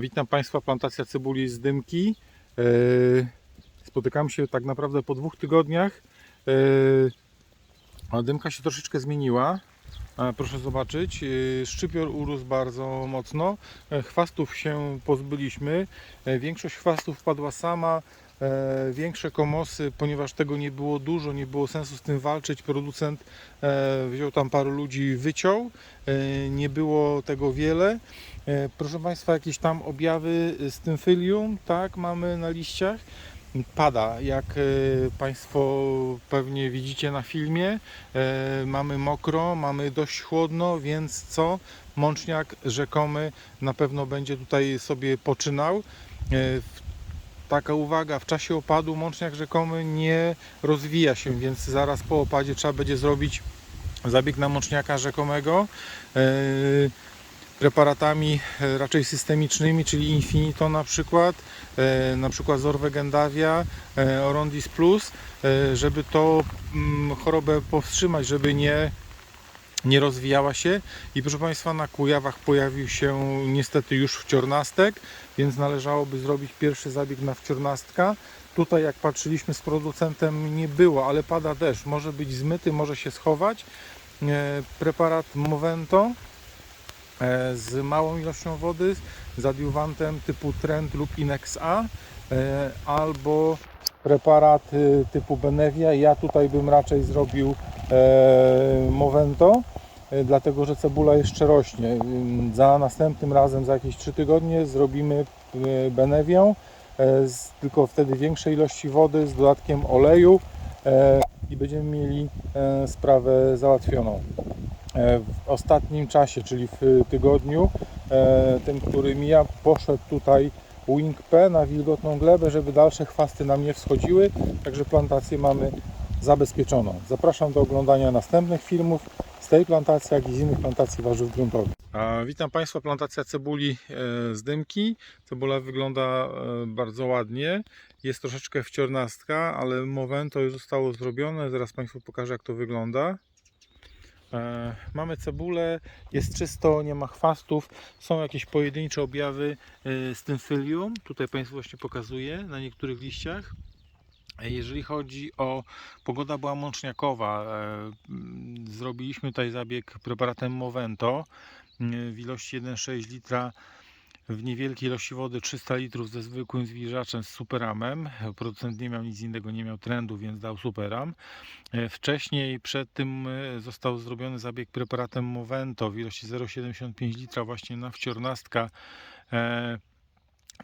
Witam Państwa, plantacja cebuli z Dymki. E, Spotykamy się tak naprawdę po dwóch tygodniach. E, dymka się troszeczkę zmieniła. E, Proszę zobaczyć, szczypior urósł bardzo mocno. Chwastów się pozbyliśmy. Większość chwastów padła sama. E, Większe komosy, ponieważ tego nie było dużo, nie było sensu z tym walczyć. Producent e, wziął tam paru ludzi, wyciął. E, Nie było tego wiele. Proszę Państwa, jakieś tam objawy z tym fylium, tak, mamy na liściach. Pada, jak Państwo pewnie widzicie na filmie. Mamy mokro, mamy dość chłodno, więc co? Mączniak rzekomy na pewno będzie tutaj sobie poczynał. W- Taka uwaga, w czasie opadu mączniak rzekomy nie rozwija się, więc zaraz po opadzie trzeba będzie zrobić zabieg na mączniaka rzekomego. E, preparatami e, raczej systemicznymi, czyli Infinito na przykład, e, na przykład Zorvegendavia, e, Orondis Plus, żeby to mm, chorobę powstrzymać, żeby nie, nie rozwijała się. I proszę Państwa, na Kujawach pojawił się niestety już wciornastek, więc należałoby zrobić pierwszy zabieg na wciornastka. Tutaj jak patrzyliśmy z producentem nie było, ale pada deszcz, może być zmyty, może się schować. E, Preparat Movento e, z małą ilością wody, z adiuwantem typu Trend lub Inex A e, albo preparat typu Benevia. Ja tutaj bym raczej zrobił Movento, dlatego że cebula jeszcze rośnie. Za następnym razem, za jakieś 3 tygodnie zrobimy e, Benevią, e, tylko wtedy większej ilości wody z dodatkiem oleju e, i będziemy mieli e, sprawę załatwioną. E, W ostatnim czasie, czyli w tygodniu, e, tym, który mija, poszedł tutaj Wing P na wilgotną glebę, żeby dalsze chwasty nam nie wschodziły, także plantację mamy zabezpieczoną. Zapraszam do oglądania następnych filmów z tej plantacji, jak i z innych plantacji warzyw gruntowych. Witam Państwa, plantacja cebuli e, z dymki. Cebula wygląda e, bardzo ładnie. Jest troszeczkę wciornastka, ale Movento już zostało zrobione. Zaraz Państwu pokażę, jak to wygląda. E, Mamy cebulę, jest czysto, nie ma chwastów, są jakieś pojedyncze objawy z tym fylium. Tutaj Państwu właśnie pokazuję na niektórych liściach. Jeżeli chodzi o pogoda była mączniakowa, e, zrobiliśmy tutaj zabieg preparatem Movento w ilości 1,6 litra w niewielkiej ilości wody 300 litrów ze zwykłym zwilżaczem z superamem. Producent nie miał nic innego, nie miał trendu, więc dał superam. E, Wcześniej przed tym e, został zrobiony zabieg preparatem Movento w ilości 0,75 litra właśnie na wciornastka.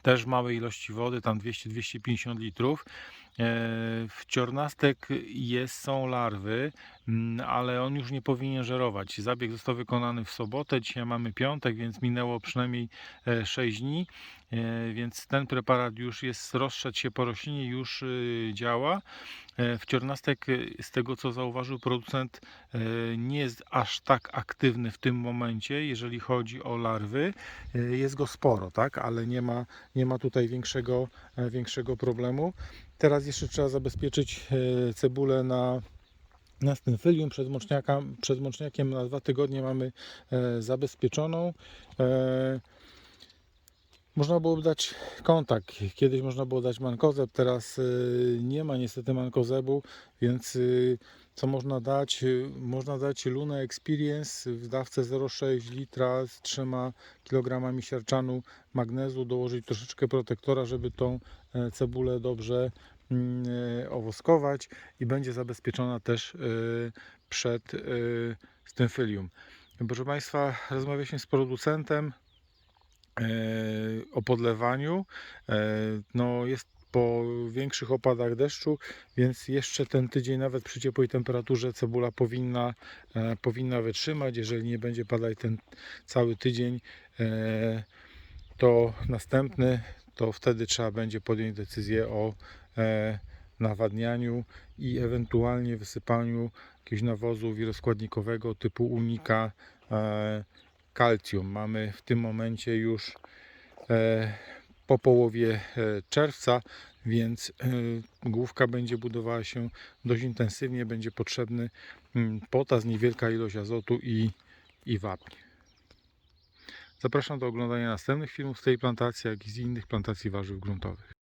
Też małej ilości wody, tam 200-250 litrów. E, Wciornastek jest, są larwy, mm, ale on już nie powinien żerować. Zabieg został wykonany w sobotę, dzisiaj mamy piątek, więc minęło przynajmniej e, 6 dni, e, więc ten preparat już jest, rozszedł się po roślinie, już y, działa. E, Wciornastek, y, z tego co zauważył producent, e, nie jest aż tak aktywny w tym momencie, jeżeli chodzi o larwy. E, Jest go sporo, tak, ale nie ma, nie ma tutaj większego, e, większego problemu. Teraz jeszcze trzeba zabezpieczyć e, cebulę na na stymfylium przed, moczniaka, przed moczniakiem na dwa tygodnie mamy e, zabezpieczoną. E, można było dać kontakt. Kiedyś można było dać mankozeb, teraz nie ma niestety mankozebu, więc co można dać? Można dać Luna Experience w dawce 0,6 litra z 3 kg siarczanu magnezu, dołożyć troszeczkę protektora, żeby tą cebulę dobrze owoskować i będzie zabezpieczona też e, przed e, stymfylium. Proszę Państwa, rozmawialiśmy z producentem e, o podlewaniu. E, No, jest po większych opadach deszczu, więc jeszcze ten tydzień, nawet przy ciepłej temperaturze, cebula powinna, e, powinna wytrzymać. Jeżeli nie będzie padać ten cały tydzień, e, to następny, to wtedy trzeba będzie podjąć decyzję o e, nawadnianiu i ewentualnie wysypaniu jakiegoś nawozu wiroskładnikowego typu unika e, kalcium. Mamy w tym momencie już e, po połowie e, czerwca, więc e, główka będzie budowała się dość intensywnie, będzie potrzebny mm, potas, niewielka ilość azotu i, i wapń. Zapraszam do oglądania następnych filmów z tej plantacji, jak i z innych plantacji warzyw gruntowych.